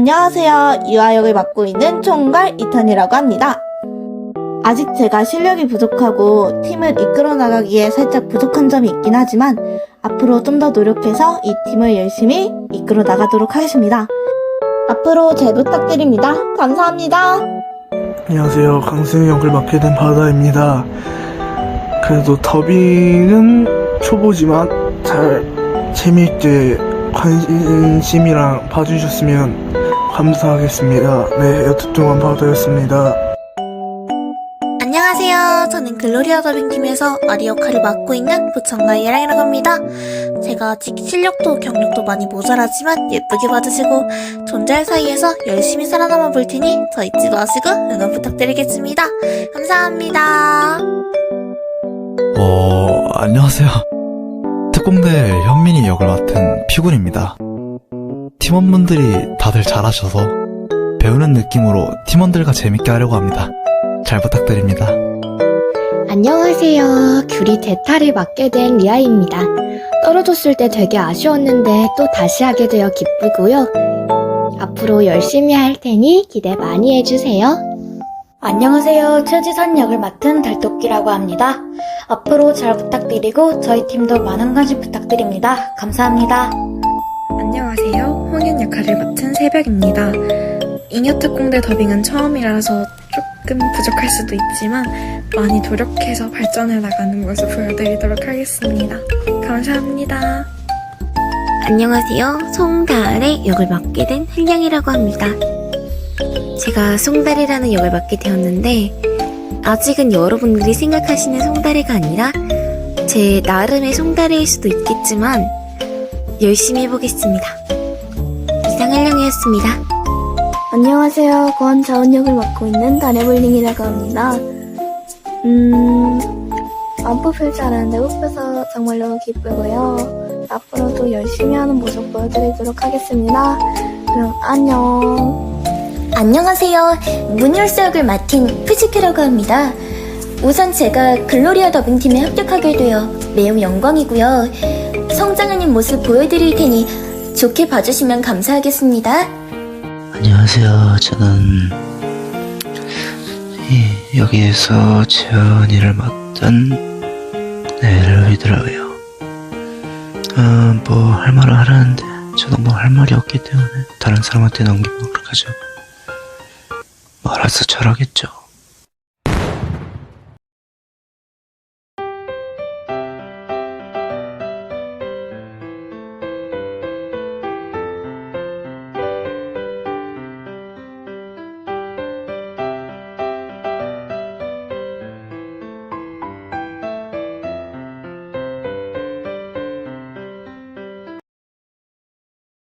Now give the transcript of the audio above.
안녕하세요. 유아역을 맡고 있는 총괄 이탄이라고 합니다. 아직 제가 실력이 부족하고 팀을 이끌어 나가기에 살짝 부족한 점이 있긴 하지만 앞으로 좀 더 노력해서 이 팀을 열심히 이끌어 나가도록 하겠습니다. 앞으로 잘 부탁드립니다. 감사합니다. 안녕하세요. 강승희 역을 맡게 된 바다입니다. 그래도 더빙은 초보지만 잘 재미있게 관심이랑 봐주셨으면 감사하겠습니다. 네, 여튼 동안 바다였습니다. 안녕하세요. 저는 글로리아 더빙팀에서 아리 역할을 맡고 있는 부천가 예랑이라고 합니다. 제가 아직 실력도 경력도 많이 모자라지만 예쁘게 봐주시고 존재할 사이에서 열심히 살아남아 볼 테니 저 잊지 마시고 응원 부탁드리겠습니다. 감사합니다. 어, 안녕하세요. 특공대 현민이 역을 맡은 피군입니다. 팀원분들이 다들 잘하셔서 배우는 느낌으로 팀원들과 재밌게 하려고 합니다. 잘 부탁드립니다. 안녕하세요. 귤이 대타를 맡게 된 리아입니다. 떨어졌을 때 되게 아쉬웠는데 또 다시 하게 되어 기쁘고요. 앞으로 열심히 할 테니 기대 많이 해주세요. 안녕하세요. 최지선 역을 맡은 달토끼라고 합니다. 앞으로 잘 부탁드리고 저희 팀도 많은 관심 부탁드립니다. 감사합니다. 역할을 맡은 새벽입니다. 잉여특공대 더빙은 처음이라서 조금 부족할 수도 있지만 많이 노력해서 발전해 나가는 모습 보여드리도록 하겠습니다. 감사합니다. 안녕하세요. 송달의 역을 맡게 된 흘량이라고 합니다. 제가 송달이라는 역을 맡게 되었는데 아직은 여러분들이 생각하시는 송달이가 아니라 제 나름의 송달이일 수도 있겠지만 열심히 해보겠습니다. 흘량이었습니다. 안녕하세요. 권자은 역을 맡고 있는 다네블링이라고 합니다. 음, 안 뽑힐 줄 알았는데 뽑혀서 정말 너무 기쁘고요. 앞으로도 열심히 하는 모습 보여드리도록 하겠습니다. 그럼 안녕. 안녕하세요. 문열수 역을 맡은 푸지크라고 합니다. 우선 제가 글로리아 더빙팀에 합격하게 되어 매우 영광이고요. 성장하는 모습 보여드릴 테니 좋게 봐주시면 감사하겠습니다. 안녕하세요. 저는 이, 여기에서 재현이를 맡은 네, 루이드라고요. 아, 뭐 할 말을 하라는데 저도 뭐 할 말이 없기 때문에 다른 사람한테 넘기면 어떡하죠? 뭐 알아서 잘하겠죠.